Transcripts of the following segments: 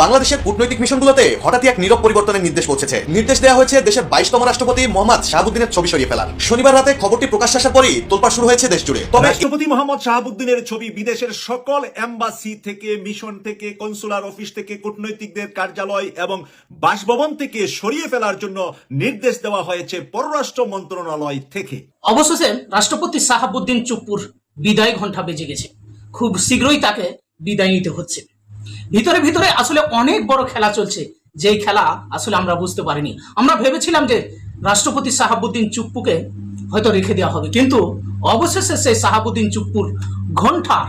বাংলাদেশের কূটনৈতিক মিশনগুলোতে হঠাৎই এক নীরব পরিবর্তনের নির্দেশ পৌঁছেছে। নির্দেশ দেওয়া হয়েছে দেশের বাইশতম রাষ্ট্রপতি মোহাম্মদ শাহাবুদ্দিনের ছবি সরিয়ে ফেলার। শনিবার রাতে খবরটি প্রকাশ আসার পরই তোলপাড় শুরু হয়েছে দেশ জুড়ে তবে রাষ্ট্রপতি মোহাম্মদ শাহাবুদ্দিনের ছবি বিদেশের সকল এম্বাসি থেকে মিশন থেকে কনসুলার অফিস থেকে কূটনৈতিকদের কার্যালয় এবং বাসভবন থেকে সরিয়ে ফেলার জন্য নির্দেশ দেওয়া হয়েছে পররাষ্ট্র মন্ত্রণালয় থেকে। অবশেষে রাষ্ট্রপতি সাহাবুদ্দিন চুপ্পুর বিদায় ঘণ্টা বেজে গেছে। খুব শীঘ্রই তাকে বিদায় নিতে হচ্ছে। ভিতরে ভিতরে আসলে অনেক বড় খেলা চলছে। যেই খেলা আসলে আমরা বুঝতে পারিনি। আমরা ভেবেছিলাম যে রাষ্ট্রপতি সাহাবুদ্দিন চুপ্পুকে হয়তো রেখে দেওয়া হবে। কিন্তু অবশেষে সেই সাহাবুদ্দিন চুপ্পুর ঘণ্টার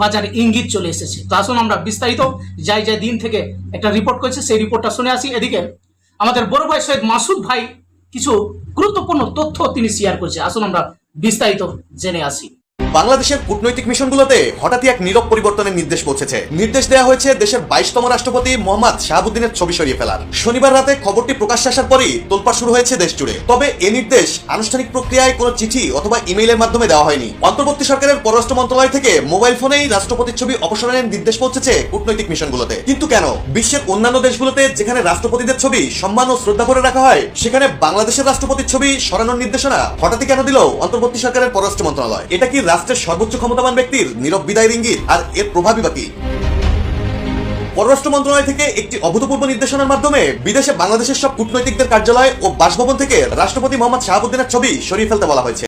বাজারে ইঙ্গিত চলে এসেছে। তো আসুন আমরা বিস্তারিত যাই যাই দিন থেকে একটা রিপোর্ট করেছে, সেই রিপোর্টটা শুনে আসি। এদিকে আমাদের বড় ভাই সৈয়দ মাসুদ ভাই কিছু গুরুত্বপূর্ণ তথ্য তিনি শেয়ার করছে। আসুন আমরা বিস্তারিত জেনে আসি। বাংলাদেশের কূটনৈতিক মিশনগুলোতে হঠাৎই এক নীরব পরিবর্তনের নির্দেশ পৌঁছেছে। নির্দেশ দেওয়া হয়েছে দেশের বাইশতম রাষ্ট্রপতি মোহাম্মদ শাহাবুদ্দিনের ছবি সরিয়ে ফেলার। শনিবার রাতে খবরটি প্রকাশ আসার পরই তোলপাড় শুরু হয়েছে দেশ জুড়ে তবে এ নির্দেশ আনুষ্ঠানিক প্রক্রিয়ায় কোনো চিঠি অথবা ইমেইলের মাধ্যমে দেওয়া হয়নি। অন্তর্বর্তী সরকারের পররাষ্ট্র মন্ত্রণালয় থেকে মোবাইল ফোনেই রাষ্ট্রপতির ছবি অপসারণের নির্দেশ পৌঁছেছে কূটনৈতিক মিশনগুলোতে। কিন্তু কেন? বিশ্বের অন্যান্য দেশগুলোতে যেখানে রাষ্ট্রপতিদের ছবি সম্মান ও শ্রদ্ধা করে রাখা হয়, সেখানে বাংলাদেশের রাষ্ট্রপতির ছবি সরানোর নির্দেশনা হঠাৎই কেন দিল অন্তর্বর্তী সরকারের পররাষ্ট্র মন্ত্রণালয়? এটা কি রাষ্ট্রের সর্বোচ্চ ক্ষমতাবান ব্যক্তির নীরব বিদায় ইঙ্গিত আর এর প্রভাবই বাকি পররাষ্ট্র মন্ত্রণালয় থেকে একটি অভূতপূর্ব নির্দেশনার মাধ্যমে বিদেশে বাংলাদেশের সব কূটনৈতিকদের কার্যালয় ও বাসভবন থেকে রাষ্ট্রপতি মোহাম্মদ শাহাবুদ্দিনের ছবি সরিয়ে ফেলতে বলা হয়েছে।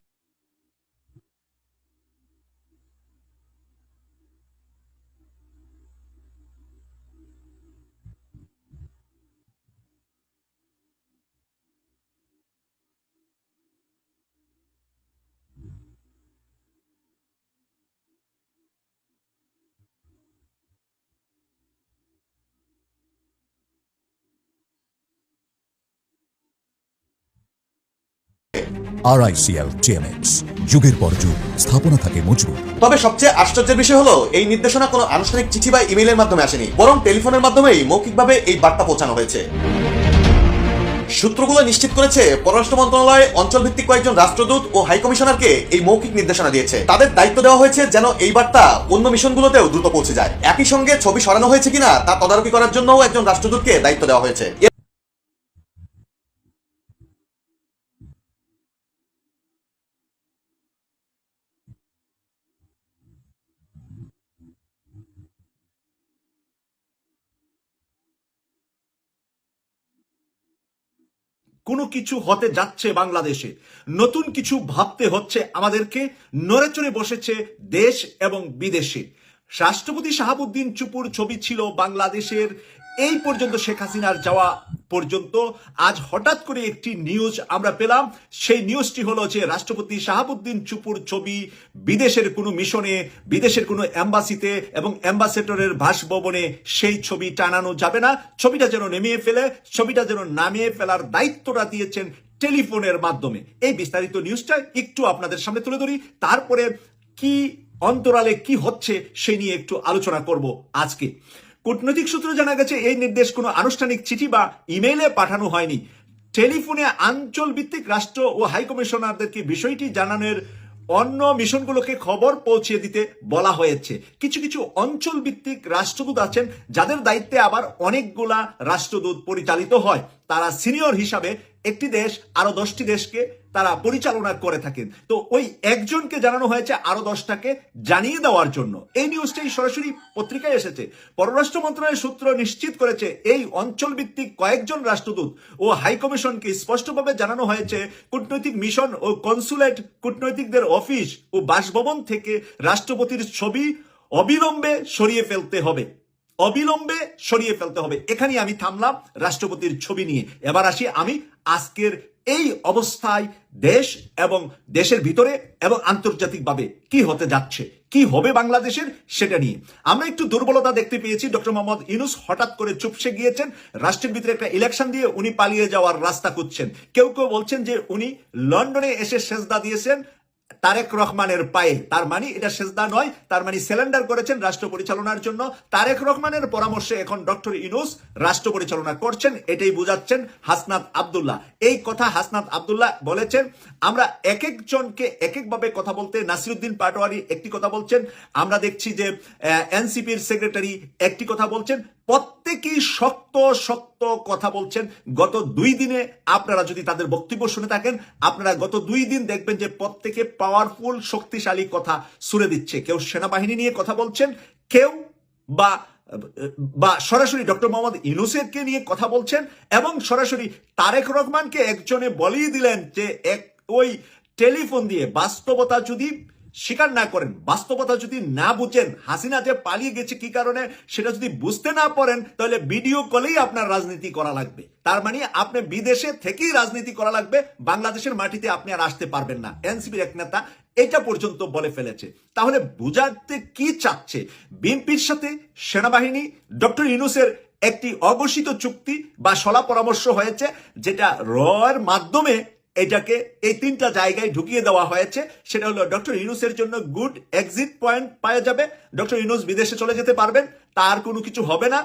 আরআইসিএল টিএমএক্স যুগের পর যুগ, স্থাপনা থাকে মজবুত তবে সবচেয়ে আশ্চর্যের বিষয় হলো, এই নির্দেশনা কোনো আনুষ্ঠানিক চিঠি বা মাধ্যমে আসেনি, বরং টেলিফোনের মাধ্যমেই মৌখিকভাবে এই বার্তা পৌঁছানো হয়েছে। সূত্রগুলো নিশ্চিত করেছে, পররাষ্ট্র মন্ত্রণালয় অঞ্চল ভিত্তিক কয়েকজন রাষ্ট্রদূত ও হাইকমিশনারকে এই মৌখিক নির্দেশনা দিয়েছে। তাদের দায়িত্ব দেওয়া হয়েছে যেন এই বার্তা অন্য মিশনগুলোতেও দ্রুত পৌঁছে যায়। একই সঙ্গে ছবি সরানো হয়েছে কিনা তা তদারকি করার জন্যও একজন রাষ্ট্রদূতকে দায়িত্ব দেওয়া হয়েছে। কোনো কিছু হতে যাচ্ছে বাংলাদেশে। নতুন কিছু ভাবতে হচ্ছে আমাদেরকে। নড়েচড়ে বসেছে দেশ এবং বিদেশে। রাষ্ট্রপতি শাহাবুদ্দিন চুপুর ছবি ছিল বাংলাদেশের এই পর্যন্ত শেখ হাসিনার যাওয়া পর্যন্ত আজ হঠাৎ করে একটি নিউজ আমরা পেলাম। সেই নিউজটি হলো যে রাষ্ট্রপতি শাহাবুদ্দিন চুপুর ছবি বিদেশের কোনো মিশনে, বিদেশের কোনো অ্যাম্বাসিতে এবং অ্যাম্বাসেডরের বাসভবনে সেই ছবি টানানো যাবে না। ছবিটা যেন নেমিয়ে ফেলে, ছবিটা যেন নামিয়ে ফেলার দায়িত্বটা দিয়েছেন টেলিফোনের মাধ্যমে। এই বিস্তারিত নিউজটা একটু আপনাদের সামনে তুলে ধরি। তারপরে কি অন্তরালে কি হচ্ছে সে নিয়ে একটু আলোচনা করব আজকে। কূটনৈতিক সূত্রে জানা গেছে, এই নির্দেশ কোনো আনুষ্ঠানিক চিঠি বা ইমেইলে পাঠানো হয়নি। টেলিফোনে আঞ্চল ভিত্তিক রাষ্ট্র ও হাইকমিশনারদেরকে বিষয়টি জানানোর অন্য মিশনগুলোকে খবর পৌঁছে দিতে বলা হয়েছে। কিছু কিছু অঞ্চল ভিত্তিক রাষ্ট্রদূত আছেন, যাদের দায়িত্বে আবার অনেকগুলা রাষ্ট্রদূত পরিচালিত হয়। তারা সিনিয়র হিসাবে একটি দেশ আরও দশটি দেশকে তারা পরিচালনা করে থাকেন। তো ওই একজনকে জানানো হয়েছে আরও দশটাকে জানিয়ে দেওয়ার জন্য। এই নিউজটাই সরাসরি পত্রিকায় এসেছে। পররাষ্ট্র মন্ত্রণালয়ের সূত্র নিশ্চিত করেছে, এই অঞ্চল ভিত্তিক কয়েকজন রাষ্ট্রদূত ও হাইকমিশনকে স্পষ্টভাবে জানানো হয়েছে, কূটনৈতিক মিশন ও কনসুলেট কূটনৈতিকদের অফিস ও বাসভবন থেকে রাষ্ট্রপতির ছবি অবিলম্বে সরিয়ে ফেলতে হবে। অবিলম্বে সরিয়ে ফেলতে হবে। এখানে আমি থামলাম রাষ্ট্রপতির ছবি নিয়ে। এবার আসি আমি আজকের এই অবস্থায় দেশ এবং দেশের ভিতরে এবং আন্তর্জাতিকভাবে কি হতে যাচ্ছে, কি হবে বাংলাদেশের সেটা নিয়ে। আমরা একটু দুর্বলতা দেখতে পেয়েছি, ডক্টর মোহাম্মদ ইনুস হঠাৎ করে চুপসে গিয়েছেন, রাষ্ট্রের ভিতরে একটা ইলেকশন দিয়ে উনি পালিয়ে যাওয়ার রাস্তা খুঁজছেন। কেউ কেউ বলছেন যে উনি লন্ডনে এসে সেজদা দিয়েছেন তারেক রহমানের পায়ে, তার মানে এটা সেজদা নয়, তার মানে সিলিন্ডার করেছেন রাষ্ট্র পরিচালনার জন্য। তারেক রহমানের পরামর্শে এখন ডক্টর ইনুস রাষ্ট্র পরিচালনা করছেন, এটাই বুঝাচ্ছেন হাসনাত আবদুল্লাহ। এই কথা হাসনাত আবদুল্লাহ বলেছেন, আমরা এক একজনকে এক একভাবে কথা বলতে নাসিরুদ্দিন পাটোয়ারি একটি কথা বলছেন, আমরা দেখছি যে এনসিপির সেক্রেটারি একটি কথা বলছেন প্রত্যেকেই শক্ত শক্ত কথা বলছেন। গত দুই দিনে আপনারা যদি তাদের বক্তব্য শুনে থাকেন, আপনারা গত দুই দিন দেখবেন যে প্রত্যেকে পাওয়ারফুল শক্তিশালী কথা সুরে দিচ্ছে। কেউ সেনাবাহিনী নিয়ে কথা বলছেন, কেউ বা বা সরাসরি ডক্টর মোহাম্মদ ইউনুসেরকে নিয়ে কথা বলছেন এবং সরাসরি তারেক রহমানকে একজনে বলিয়ে দিলেন যে এক, ওই টেলিফোন দিয়ে। বাস্তবতা যদি স্বীকার না করেন, বাস্তবতা যদি না বুঝেন, হাসিনা যে পালিয়ে গেছে কি কারণে সেটা যদি বুঝতে না পারেন, তাহলে ভিডিও কলেই আপনার রাজনীতি করা লাগবে। তার মানে আপনি বিদেশে থেকেই রাজনীতি করা লাগবে, বাংলাদেশের মাটিতে আপনি আর আসতে পারবেন না। এনসিপির এক নেতা এটা পর্যন্ত বলে ফেলেছে। তাহলে বুঝাতে কি চাচ্ছে? বিএনপির সাথে সেনাবাহিনী, ডক্টর ইউনুসের একটি অঘোষিত চুক্তি বা সলা পরামর্শ হয়েছে, যেটা রয়ের মাধ্যমে এটাকে এই তিনটা জায়গায় ঢুকিয়ে দেওয়া হয়েছে। সেটা হলো ডক্টর ইউনুসের জন্য গুড এক্সিট পয়েন্ট পাওয়া যাবে। ডক্টর ইউনুস বিদেশে চলে যেতে পারবেন, তার কোনো কিছু হবে না।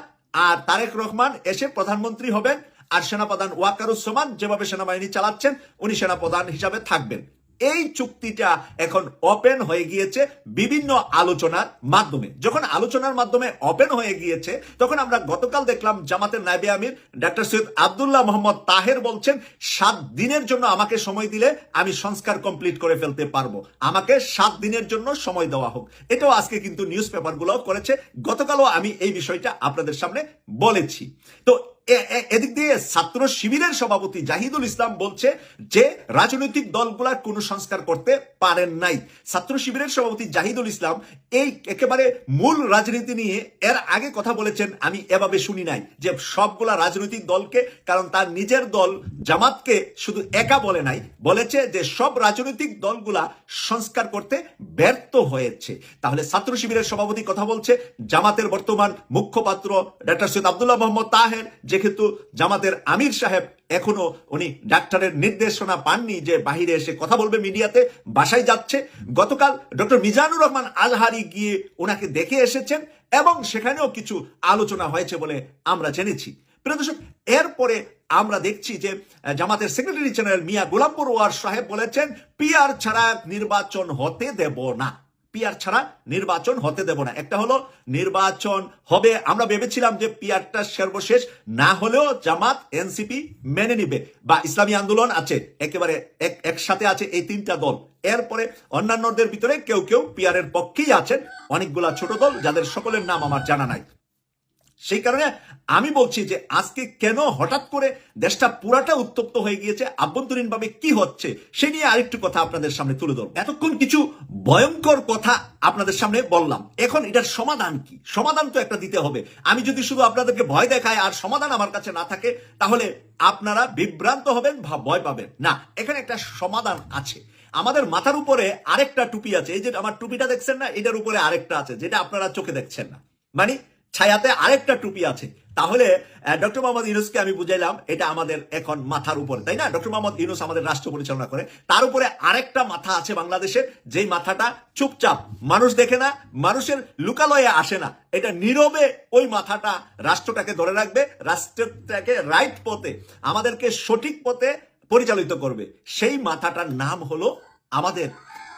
আর তারেক রহমান এসে প্রধানমন্ত্রী হবেন। আর সেনাপ্রধান ওয়াকারুজ্জামান যেভাবে সেনাবাহিনী চালাচ্ছেন, উনি সেনাপ্রধান হিসাবে থাকবেন। এই চুক্তিটা এখন ওপেন হয়ে গিয়েছে বিভিন্ন আলোচনার মাধ্যমে। যখন আলোচনার মাধ্যমে ওপেন হয়ে গিয়েছে, তখন আমরা গতকাল দেখলাম জামাতের নাইবে আমির ডাক্তার সৈয়দ আবদুল্লাহ মোহাম্মদ তাহের বলছেন, সাত দিনের জন্য আমাকে সময় দিলে আমি সংস্কার কমপ্লিট করে ফেলতে পারব। আমাকে সাত দিনের জন্য সময় দেওয়া হোক। এটাও আজকে কিন্তু নিউজ পেপারগুলো করেছে। গতকালও আমি এই বিষয়টা আপনাদের সামনে বলেছি। তো এদিক দিয়ে ছাত্র শিবিরের সভাপতি জাহিদুল ইসলাম বলছে যে, রাজনৈতিক দলগুলা কোনো সংস্কার করতে পারেন নাই। ছাত্র শিবিরের সভাপতি জাহিদুল ইসলাম এই একেবারে মূল রাজনীতি নিয়ে এর আগে কথা বলেছেন, আমি এভাবে শুনি নাই। যে, সবগুলা রাজনৈতিক দলকে, কারণ তার নিজের দল জামাতকে শুধু একা বলে নাই, বলেছে যে, সব রাজনৈতিক দলগুলা সংস্কার করতে ব্যর্থ হয়েছে। তাহলে ছাত্র শিবিরের সভাপতি কথা বলছে, জামাতের বর্তমান মুখপাত্র ডাক্তার সৈয়দ আব্দুল্লাহ মোহাম্মদ তাহের যেহেতু জামাতের আমির সাহেব এখনও উনি ডাক্তারের নির্দেশনা পাননি যে বাহিরে এসে কথা বলবে মিডিয়াতে, বাসায় যাচ্ছে। গতকাল ডক্টর মিজানুর রহমান আজহারি গিয়ে ওনাকে দেখে এসেছেন এবং সেখানেও কিছু আলোচনা হয়েছে বলে আমরা জেনেছি। প্রিয় দর্শক, এরপরে আমরা দেখছি যে জামাতের সেক্রেটারি জেনারেল মিয়া গোলাম পড়ুয়ার সাহেব বলেছেন, পিআর ছাড়া নির্বাচন হতে দেব না। পিআর ছাড়া নির্বাচন হতে দেব না। একটা হলো, নির্বাচন হবে। আমরা ভেবেছিলাম যে পিয়ারটা সর্বশেষ, না হলেও জামাত এনসিপি মেনে নিবে বা ইসলামী আন্দোলন আছে, একেবারে এক, একসাথে আছে এই তিনটা দল। এরপরে অন্যান্যদের ভিতরে কেউ কেউ পিয়ারের পক্ষেই আছেন। অনেকগুলা ছোট দল, যাদের সকলের নাম আমার জানা নাই। সেই কারণে আমি বলছি যে আজকে কেন হঠাৎ করে দেশটা পুরাটা উত্তপ্ত হয়ে গিয়েছে, আভ্যন্তরীণভাবে কি হচ্ছে, সে নিয়ে আরেকটু কথা আপনাদের সামনে তুলে ধরব। এতক্ষণ কিছু ভয়ঙ্কর কথা আপনাদের সামনে বললাম। এখন এটার সমাধান কি? সমাধান তো একটা দিতে হবে। আমি যদি শুধু আপনাদেরকে ভয় দেখাই আর সমাধান আমার কাছে না থাকে, তাহলে আপনারা বিভ্রান্ত হবেন বা ভয় পাবেন। না, এখানে একটা সমাধান আছে। আমাদের মাথার উপরে আরেকটা টুপি আছে। এই যে আমার টুপিটা দেখছেন না, এটার উপরে আরেকটা আছে, যেটা আপনারা চোখে দেখছেন না। মানে ছায়াতে আরেকটা টুপি আছে। তাহলে ডক্টর মোহাম্মদ ইউনুসকে আমি বুঝাইলাম, এটা আমাদের এখন মাথার উপরে, তাই না? ডক্টর মোহাম্মদ ইউনুস আমাদের রাষ্ট্র পরিচালনা করে। তার উপরে আরেকটা মাথা আছে বাংলাদেশের, যেই মাথাটা চুপচাপ, মানুষ দেখে না, মানুষের লুকালয়ে আসে না। এটা নীরবে ওই মাথাটা রাষ্ট্রটাকে ধরে রাখবে, রাষ্ট্রটাকে রাইট পথে, আমাদেরকে সঠিক পথে পরিচালিত করবে। সেই মাথাটার নাম হলো আমাদের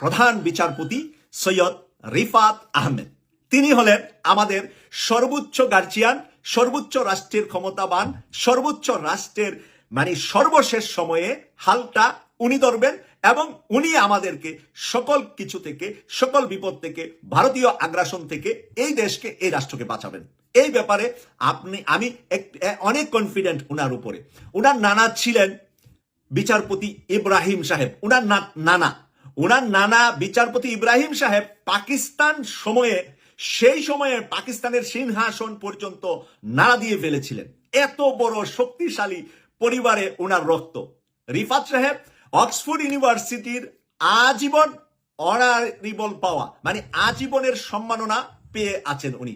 প্রধান বিচারপতি সৈয়দ রিফাত আহমেদ। তিনি হলেন আমাদের সর্বোচ্চ গার্জিয়ান সর্বোচ্চ রাষ্ট্রের ক্ষমতাবান, সর্বোচ্চ রাষ্ট্রের মানে সর্বশেষ সময়ে হালটা উনি ধরবেন এবং উনি আমাদেরকে সকল কিছু থেকে, সকল বিপদ থেকে, ভারতীয় আগ্রাসন থেকে এই দেশকে, এই রাষ্ট্রকে বাঁচাবেন। এই ব্যাপারে আপনি, আমি অনেক কনফিডেন্ট উনার উপরে। উনার নানা ছিলেন বিচারপতি ইব্রাহিম সাহেব, উনার নানা। উনার নানা বিচারপতি ইব্রাহিম সাহেব পাকিস্তান সময়ে সেই সময়ে পাকিস্তানের সিংহাসন পর্যন্ত নাড়া দিয়ে ফেলেছিলেন। এত বড় শক্তিশালী পরিবারে ওনার রক্ত। রিফাত সাহেব, অক্সফোর্ড ইউনিভার্সিটির আজীবন অনারিবল পাওয়া মানে আজীবনের সম্মাননা পেয়ে আছেন উনি।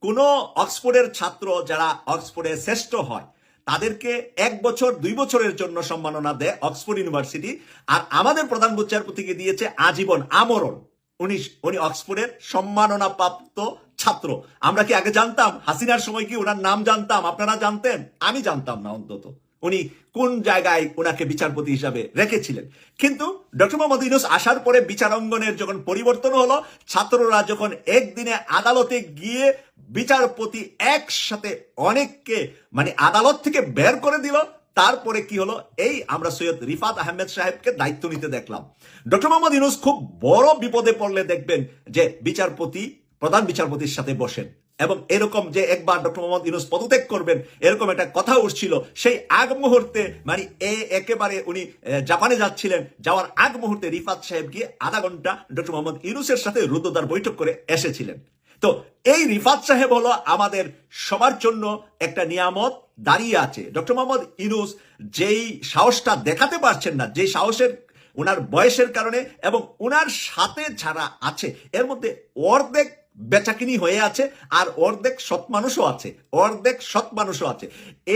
কোন অক্সফোর্ডের ছাত্র যারা অক্সফোর্ডে শ্রেষ্ঠ হয়, তাদেরকে এক বছর, দুই বছরের জন্য সম্মাননা দেয় অক্সফোর্ড ইউনিভার্সিটি। আর আমাদের প্রধান বিচারপতিকে দিয়েছে আজীবন আমরণ। উনি উনি অক্সফোর্ডের সম্মাননা প্রাপ্ত ছাত্র। আমরা কি আগে জানতাম? হাসিনার সময় কি ওনার নাম জানতাম? আপনারা জানতেন? আমি জানতাম না অন্তত। উনি কোন জায়গায় ওনাকে বিচারপতি হিসাবে রেখেছিলেন? কিন্তু ডক্টর মোহাম্মদ ইউনুস আসার পরে বিচারাঙ্গনের যখন পরিবর্তন হলো, ছাত্ররা যখন একদিনে আদালতে গিয়ে বিচারপতি একসাথে অনেককে মানে আদালত থেকে বের করে দিল তারপরে কি হলো? এই আমরা সৈয়দ রিফাত আহমেদ সাহেবকে দায়িত্ব নিতে দেখলাম। ডক্টর মোহাম্মদ ইউনুস খুব বড় বিপদে পড়লে দেখবেন যে বিচারপতি, প্রধান বিচারপতির সাথে বসেন এবং এরকম যে একবার ডক্টর মোহাম্মদ ইউনুস পদত্যাগ করবেন, এরকম একটা কথা উঠছিল। সেই আগ মুহূর্তে মানে এ একেবারে উনি জাপানে যাচ্ছিলেন। যাওয়ার আগ মুহূর্তে রিফাত সাহেব গিয়ে আধা ঘণ্টা ডক্টর মোহাম্মদ ইউনুসের সাথে রুদ্রদার বৈঠক করে এসেছিলেন। তো এই রিফাত সাহেব হলো আমাদের সবার জন্য একটা নিয়ামত। দাঁড়িয়ে আছে। ডক্টর মোহাম্মদ ইউনুস যেই সাহসটা দেখাতে পারছেন না, যেই সাহসের ওনার বয়সের কারণে এবং ওনার সাথে যারা আছে, এর মধ্যে অর্ধেক বেচাকিনি হয়ে আছে আর অর্ধেক সৎ মানুষও আছে, অর্ধেক সৎ মানুষও আছে।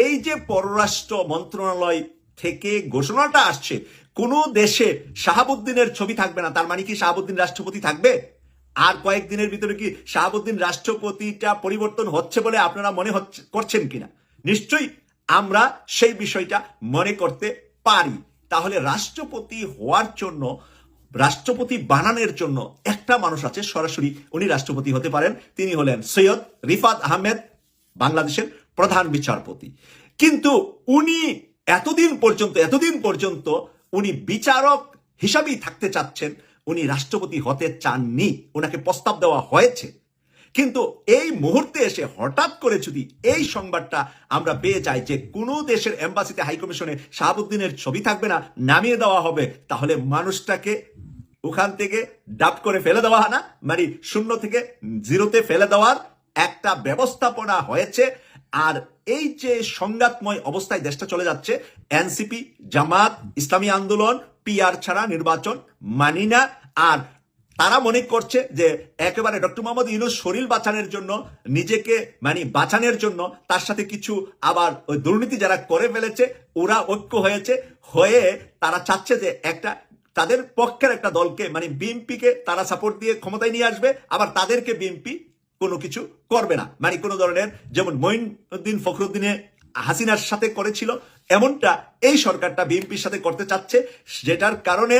এই যে পররাষ্ট্র মন্ত্রণালয় থেকে ঘোষণাটা আসছে, কোন দেশে শাহাবুদ্দিনের ছবি থাকবে না, তার মানে কি শাহাবুদ্দিন রাষ্ট্রপতি থাকবে? আর কয়েকদিনের ভিতরে কি শাহাবুদ্দিন রাষ্ট্রপতিটা পরিবর্তন হচ্ছে বলে আপনারা মনে হচ্ছে, করছেন কিনা? নিশ্চয়ই আমরা সেই বিষয়টা মনে করতে পারি। তাহলে রাষ্ট্রপতি হওয়ার জন্য, রাষ্ট্রপতি বানানোর জন্য একটা মানুষ আছে সরাসরি, উনি রাষ্ট্রপতি হতে পারেন। তিনি হলেন সৈয়দ রিফাত আহমেদ, বাংলাদেশের প্রধান বিচারপতি। কিন্তু উনি এতদিন পর্যন্ত এতদিন পর্যন্ত উনি বিচারক হিসাবেই থাকতে চাচ্ছেন। উনি রাষ্ট্রপতি হতে চাননি। ওনাকে প্রস্তাব দেওয়া হয়েছে। কিন্তু এই মুহূর্তে এসে হঠাৎ করে যদি এই সংবাদটা আমরা পেয়ে যাই যে কোনো দেশের এম্বাসিতে হাইকমিশনে শাহাবুদ্দিনের ছবি থাকবে না, নামিয়ে দেওয়া হবে, তাহলে মানুষটাকে ওখান থেকে ডাব করে ফেলে দেওয়া না? মানে শূন্য থেকে জিরোতে ফেলে দেওয়ার একটা ব্যবস্থাপনা হয়েছে। আর এই যে সংঘাতময় অবস্থায় দেশটা চলে যাচ্ছে, এনসিপি, জামাত, ইসলামী আন্দোলন, পিআর ছাড়া নির্বাচন মানি না। আর তারা মনে করছে যে একেবারে ডক্টর মোহাম্মদ ইউনুস শরীর বাঁচানোর জন্য, নিজেকে মানে বাঁচানোর জন্য তার সাথে কিছু আবার ওই দুর্নীতি যারা করে ফেলেছে, ওরা ঐক্য হয়েছে, হয়ে তারা চাচ্ছে যে একটা তাদের পক্ষের একটা দলকে মানে বিএনপিকে তারা সাপোর্ট দিয়ে ক্ষমতায় নিয়ে আসবে, আবার তাদেরকে বিএনপি কোনো কিছু করবে না। মানে কোনো ধরনের, যেমন মঈনুদ্দিন ফখরুদ্দিনে হাসিনার সাথে করেছিল এমনটা এই সরকারটা বিএনপির সাথে করতে চাচ্ছে, যেটার কারণে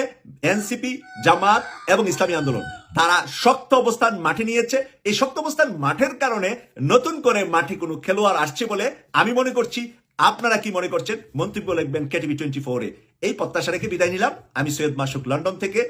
এনসিপি, জামাত এবং ইসলামী আন্দোলন, তারা শক্ত অবস্থান মাঠে নিয়েছে। এই শক্ত অবস্থান মাঠের কারণে নতুন করে মাঠে কোনো খেলোয়াড় আসছে বলে আমি মনে করছি। আপনারা কি মনে করছেন? মন্তব্য লিখবেন কেটিভি টোয়েন্টি ফোরে এই প্রত্যাশা রেখে বিদায় নিলাম। আমি সৈয়দ মাসুক লন্ডন থেকে।